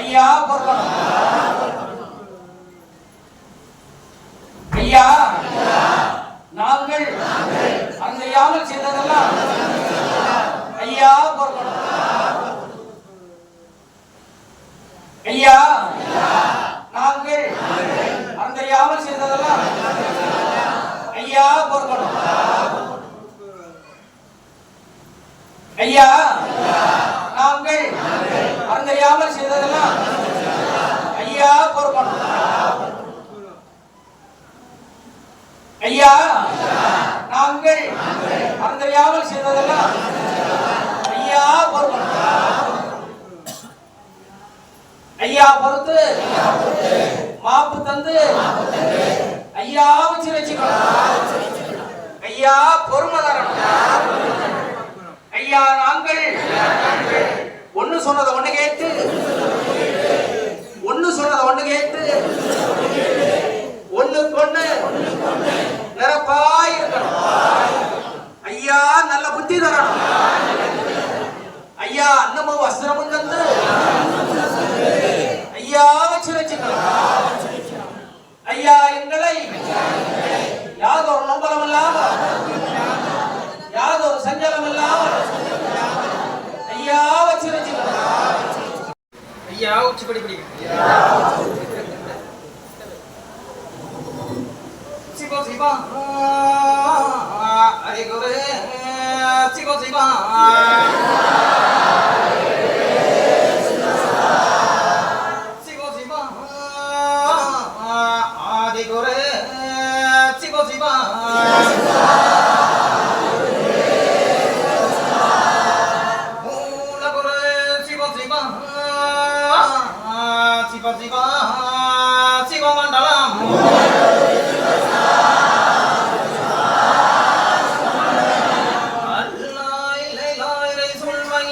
ஐயா பொறுக்கணும் ஐயா நாங்கள் அறியாமல் செய்ததெல்லாம். ஐயா பொறுக்கணும் ஐயா நாங்கள் அறியாமல் செய்ததெல்லாம். ஐயா பொறுக்கணும். ஐயா நாங்கள் அந்தறியாமல் செய்ததெல்லாம் ஐயா பொறுக்கணும். ஐயா பொறுத்து மாப்பு தந்து ஐயா வச்சு வச்சுக்கணும். ஐயா பொறுமை தரணும். ஐயா நாங்கள் ஒன்னு சொன்னதை ஒண்ணு கேட்டு ஒண்ணு சொன்னதை ஒண்ணு கேட்டு. ஒண்ணு கொண்டு. நிரப்பாய் இருக்கணும். ஐயா நல்ல புத்தி தரணும். ஐயா அன்னமும் வஸ்திரமும் தந்து. ஐயா வச்சு வச்சுக்கணும். ஐயா எங்களை. யாதொரு நம்பலம் இல்லாமல் யாதொரு சஞ்சலம் இல்லாம ஐயா உச்சி படி படி சிவா சிவா ஹரி குரு சிவா சிவா சிவா சிவா ஆதி குரு சிவா சிவா மூல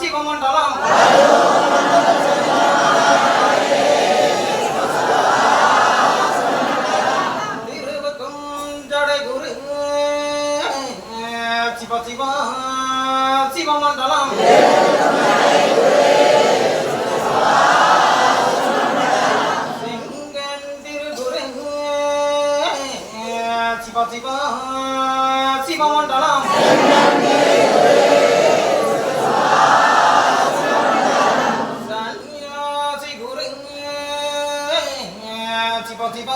శివమండలం శివ శివ శివమండలం శివ శివ శివమండలం சிவ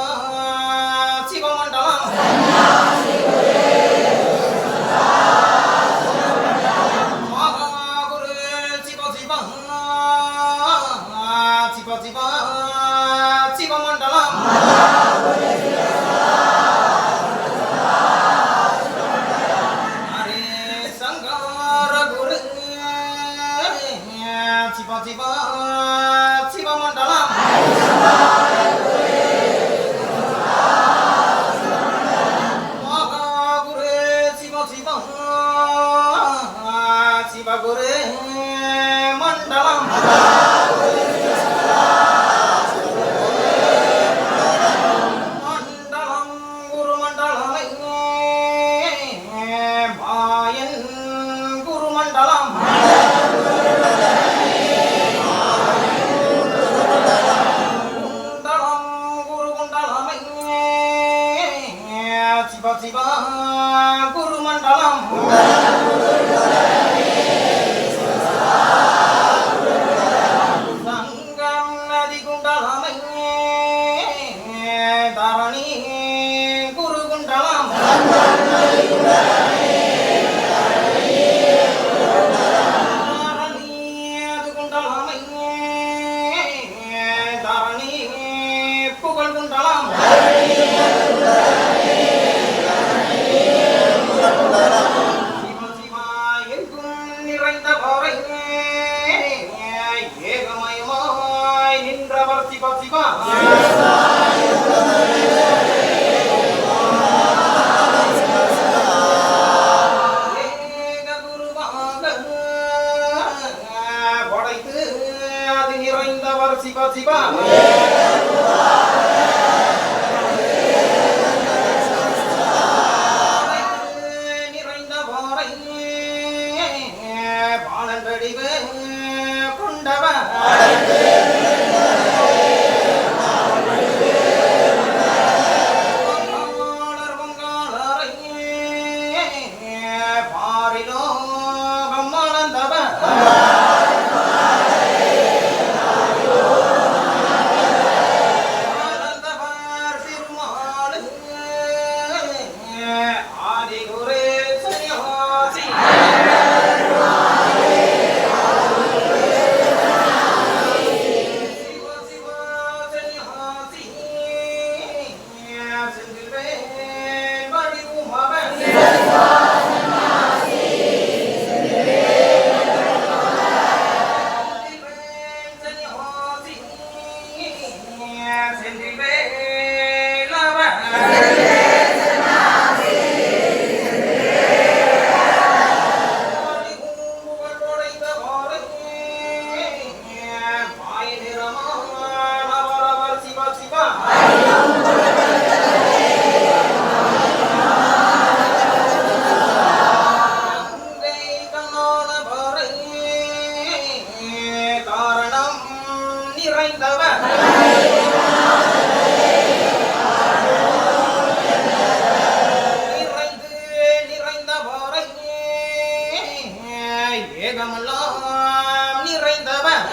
சிவா சிவா நிறைந்த வாரை பாலன்றடிவு கொண்டவர் இறைவன் தவ நிறைந்து நிறைந்த போரையே ஏகமெல்லாம் நிறைந்தவன்